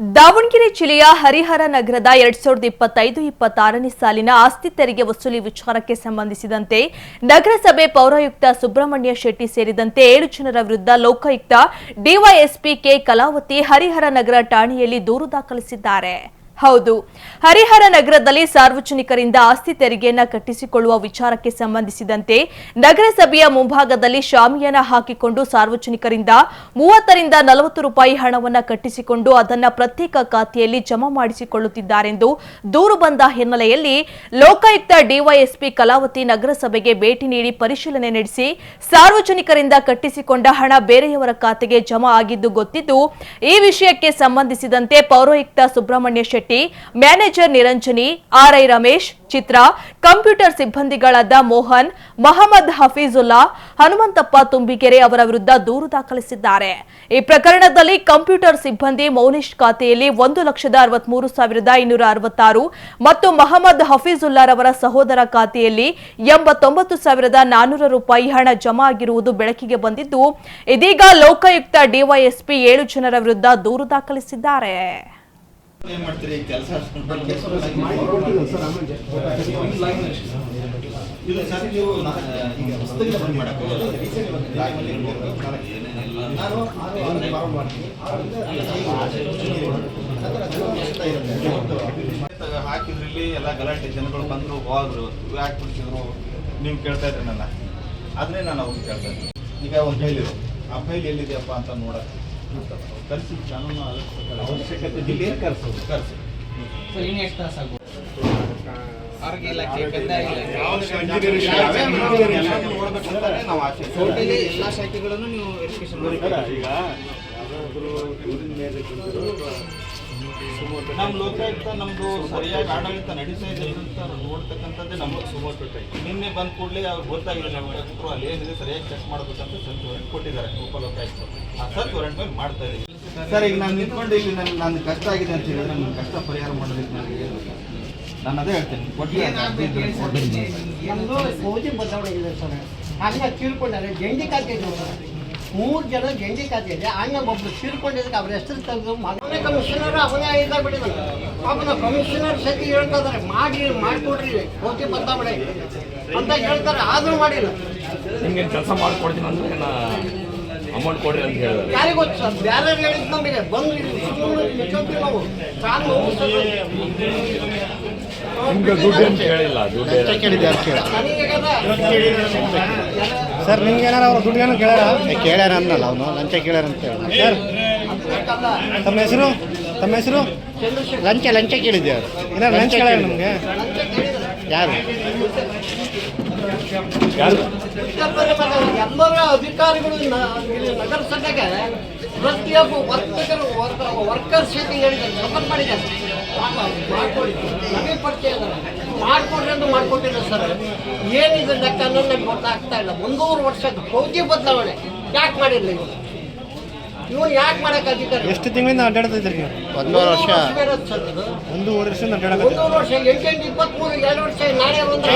ದಾವಣಗೆರೆ ಜಿಲ್ಲೆಯ ಹರಿಹರ ನಗರದ ಎರಡ್ ಸಾವಿರದ ಇಪ್ಪತ್ತೈದು, ಇಪ್ಪತ್ತಾರನೇ ಸಾಲಿನ ಆಸ್ತಿ ತೆರಿಗೆ ವಸೂಲಿ ವಿಚಾರಕ್ಕೆ ಸಂಬಂಧಿಸಿದಂತೆ ನಗರಸಭೆ ಪೌರಾಯುಕ್ತ ಸುಬ್ರಹ್ಮಣ್ಯ ಶೆಟ್ಟಿ ಸೇರಿದಂತೆ ಏಳು ಜನರ ವಿರುದ್ಧ ಲೋಕಾಯುಕ್ತ ಡಿವೈಎಸ್ಪಿ ಕೆ ಕಲಾವತಿ ಹರಿಹರ ನಗರ ಠಾಣೆಯಲ್ಲಿ ದೂರು ದಾಖಲಿಸಿದ್ದಾರೆ. ಹೌದು. ಹರಿಹರ ನಗರದಲ್ಲಿ ಸಾರ್ವಜನಿಕರಿಂದ ಆಸ್ತಿ ತೆರಿಗೆಯನ್ನ ಕಟ್ಟಿಸಿಕೊಳ್ಳುವ ವಿಚಾರಕ್ಕೆ ಸಂಬಂಧಿಸಿದಂತೆ ನಗರಸಭೆಯ ಮುಂಭಾಗದಲ್ಲಿ ಶಾಮಿಯಾನ ಹಾಕಿಕೊಂಡು ಸಾರ್ವಜನಿಕರಿಂದ ಮೂವತ್ತರಿಂದ ನಲವತ್ತು ರೂಪಾಯಿ ಹಣವನ್ನ ಕಟ್ಟಿಸಿಕೊಂಡು ಅದನ್ನ ಪ್ರತ್ಯೇಕ ಖಾತೆಯಲ್ಲಿ ಜಮಾ ಮಾಡಿಸಿಕೊಳ್ಳುತ್ತಿದ್ದಾರೆಂದು ದೂರು ಬಂದ ಹಿನ್ನೆಲೆಯಲ್ಲಿ ಲೋಕಾಯುಕ್ತ ಡಿವೈಎಸ್ಪಿ ಕಲಾವತಿ ನಗರಸಭೆಗೆ ಭೇಟಿ ನೀಡಿ ಪರಿಶೀಲನೆ ನಡೆಸಿ ಸಾರ್ವಜನಿಕರಿಂದ ಕಟ್ಟಿಸಿಕೊಂಡ ಹಣ ಬೇರೆಯವರ ಖಾತೆಗೆ ಜಮಾ ಆಗಿದ್ದು ಗೊತ್ತಿದ್ದು, ಈ ವಿಷಯಕ್ಕೆ ಸಂಬಂಧಿಸಿದಂತೆ ಪೌರಾಯುಕ್ತ Subrahmanya Shetty manager Niranjani, RI Ramesh, Chitra, computer ಸಿಬ್ಬಂದಿಗಳಾದ Mohan, Mohammed Hafeezulla, Hanumanthappa ತುಂಬಿಕೆರೆ ಅವರ ವಿರುದ್ಧ ದೂರು ದಾಖಲಿಸಿದ್ದಾರೆ. ಈ ಪ್ರಕರಣದಲ್ಲಿ ಕಂಪ್ಯೂಟರ್ ಸಿಬ್ಬಂದಿ ಮೌನೇಶ್ ಖಾತೆಯಲ್ಲಿ ಒಂದು ಲಕ್ಷದ ಅರವತ್ಮೂರು ಸಾವಿರದ ಇನ್ನೂರ ಅರವತ್ತಾರು ಮತ್ತು ಮಹಮ್ಮದ್ ಹಫೀಜುಲ್ಲಾರವರ ಸಹೋದರ ಖಾತೆಯಲ್ಲಿ ಎಂಬತ್ತೊಂಬತ್ತು ಸಾವಿರದ ನಾನ್ನೂರು ರೂಪಾಯಿ ಹಣ ಜಮಾ ಆಗಿರುವುದು ಬೆಳಕಿಗೆ ಬಂದಿದ್ದು, ಇದೀಗ ಲೋಕಾಯುಕ್ತ ಡಿವೈಎಸ್ಪಿ ಏಳು ಜನರ ವಿರುದ್ಧ ದೂರು ದಾಖಲಿಸಿದ್ದಾರೆ. ಏನ್ ಮಾಡ್ತೀರಿ ಕೆಲಸ ಇಲ್ಲ ಸರ್ ನೀವು ನಾ- ಈಗ ಹೊಸದಾಗಿ ಬಂದ್ ಮಾಡಕ್ಕೆ ಹೋಗಲ್ಲ. ದಾಖಲೆ ಇರ್ಬೇಕು. ಏನೇನಿಲ್ಲ. ನಾನು ಹಾಕಿದ್ರಲ್ಲಿ ಎಲ್ಲ ಗಲಾಟೆ ಜನಗಳು ಬಂದ್ರು ಹೋದ್ರು ಯಾಕೆ ಬಿಡಿಸಿದ್ರು ನೀವು ಕೇಳ್ತಾ ಇದ್ರಿ ನನ್ನ ಅದನ್ನೇ ನಾನು ಅವ್ರಿಗೆ ಕೇಳ್ತಾ ಇದ್ದೀನಿ ಈಗ ಒಂದು ಫೈಲ್ ಇದೆ ಆ ಫೈಲ್ ಎಲ್ಲಿದೆಯಪ್ಪ ಅಂತ ನೋಡಕ್ಕೆ ಕರೆಸಿ ಕಾನೂನು ಅವಶ್ಯಕತೆ ಇಲ್ಲಿ ಕರೆಸೋದು ಕರೆಸಿ ಇನ್ನು ಎಷ್ಟು ತಾಸು ಆಗ್ಬೋದು ಆರೋಗ್ಯ ಇಲಾಖೆ ಕಂದಾಯ ಟೋಟಲಿ ಎಲ್ಲ ಶಾಖೆಗಳನ್ನು ನೀವು ವೆರಿಫಿಕೇಶನ್ ಈಗ ನಮ್ಮ ಲೋಕಾಯುಕ್ತ ನಮ್ದು ಸರಿಯಾಗಿ ಆಡಳಿತ ನಡೀತಾ ಇದೆ ಅಂತ ನೋಡ್ತಕ್ಕಂಥದ್ದೇ ನಮ್ಮ ಸುಮೋಟು ನಿನ್ನೆ ಬಂದ ಕೂಡಲೇ ಅವ್ರು ಗೊತ್ತಾಗಿದೆ ಲೋಕಾಯುಕ್ತರು ಅಲ್ಲಿ ಏನಿದೆ ಸರಿಯಾಗಿ ಚೆಕ್ ಮಾಡಬೇಕಂತ ಸರ್ಚ್ ವಾರೆಂಟ್ ಕೊಟ್ಟಿದ್ದಾರೆ ಉಪಲೋಕಾಯುಕ್ತರು ಆ ಸರ್ಚ್ ವಾರೆಂಟ್ ಮಾಡ್ತಾ ಇದ್ದೀವಿ ಸರ್, ಈಗ ನಾನು ನಿಂತ್ಕೊಂಡು ಇಲ್ಲಿ ನನ್ನ ನನ್ನ ಕಷ್ಟ ಆಗಿದೆ ಅಂತ ಹೇಳಿದ್ರೆ ನನ್ನ ಕಷ್ಟ ಪರಿಹಾರ ಮಾಡೋದಕ್ಕೆ ನನಗೆ ನಾನು ಅದೇ ಹೇಳ್ತೇನೆ ಕೊಟ್ಟಿಗೆ ಬದಲಾವಣೆ ಇದೆ ಸರ್. ಹಾಗೆ ತೀರ್ಕೊಂಡಾರೆ ಜಂಡಿ ಖಾತೆ ಮೂರು ಜನ ಜಂಡಿ ಇದೆ. ಅಣ್ಣ ಒಬ್ರು ತೀರ್ಕೊಂಡಿದ್ದಕ್ಕೆ ಅವ್ರ ಹೆಸರು ತೆಗೆದು ಮಗನೇ ಕಮಿಷನರ್ ಅವನೇ ಇದಾಗ್ಬಿಟ್ಟಿದ್ದಾನೆ ಅವನ ಕಮಿಷನರ್ ಸತಿ ಹೇಳ್ತಾ ಮಾಡಿ ಮಾಡಿ ಮಾಡಿಕೊಡ್ರಿ. ಬರ್ತಾ ಬದಲಾವಣೆ ಅಂತ ಹೇಳ್ತಾರೆ. ಆದರೂ ಮಾಡಿಲ್ಲ. ನಿಮ್ಗೆ ಕೆಲಸ ಮಾಡ್ಕೊಡ್ತೀನಿ ಅಂದ್ರೆ ಅಮೌಂಟ್ ಕೊಡ್ರಿ ಅಂತ ಹೇಳಿದ್ರೆ. ಯಾರಿಗೆ ಗೊತ್ತು ಸರ್? ಬೇರೆ ಹೇಳಿದ್ ನಮಗೆ? ಬಂದು ಇಲ್ಲಿ ಸುಮ್ಮನೆ ನಿಂತ್ಕೊಂತೀವಿ ನಾವು. ಸಾಕು ನಿಮ್ಗೆ ದುಡ್ಡು ಅಂತ ಹೇಳಿಲ್ಲ ದುಡ್ಡು ಸರ್ ನಿಮ್ಗೆ ಏನಾರ ಅವ್ರ ದುಡ್ಡು ಏನೋ ಕೇಳ್ಯಾರ ಕೇಳ್ಯಾರ ಅನ್ನಲ್ಲ ಅವನು. ಲಂಚ ಕೇಳ್ಯಾರ ಅಂತ ಹೇಳಿ. ಸರ್ ತಮ್ಮ ಹೆಸರು? ತಮ್ಮ ಹೆಸರು? ಲಂಚ ಲಂಚ ಕೇಳಿದ್ದೆ ಏನಾರು ಲಂಚ ಕೇಳ್ಯಾರ ನಮಗೆ. ಯಾರು? ಎಲ್ಲರ ಅಧಿಕಾರಿಗಳು ನಗರಸಭೆಗೆ ಪ್ರತಿಯೊಬ್ಬ ವರ್ತಕರು ವರ್ಕರ್ಸ್ ಸಪೋರ್ಟ್ ಮಾಡಿದ್ದಾರೆ. ಮಾಡ್ಕೊಡಿ ನಮಗೆ ಪರಿಚಯ ಮಾಡ್ಕೊಡ್ರಿ ಅಂತ ಮಾಡ್ಕೊಟ್ಟಿಲ್ಲ ಸರ್. ಏನಿದೆ ಲೆಕ್ಕ ಅನ್ನೋದು ನಮ್ಗೆ ಗೊತ್ತಾಗ್ತಾ ಇಲ್ಲ. ಒಂದೂವರೆ ವರ್ಷದ ಫೌಜಿ ಬದಲಾವಣೆ ಯಾಕೆ ಮಾಡಿಲ್ಲ ಇವನು ಇವನು ಯಾಕೆ ಮಾಡಕ್ಕೆ ಅಧಿಕಾರಿ ಎಷ್ಟು ತಿಂಗಳಿಂದ ಅಡ್ಡಾಡ್ತಿದ್ರಿ ನೀವು? ಒಂದೂವರೆ ವರ್ಷ. ಒಂದೂವರೆ ವರ್ಷದಿಂದ ಒಂದೂವರೆ ವರ್ಷ ಎರಡು ವರ್ಷ ನಾಳೆ ಒಂದು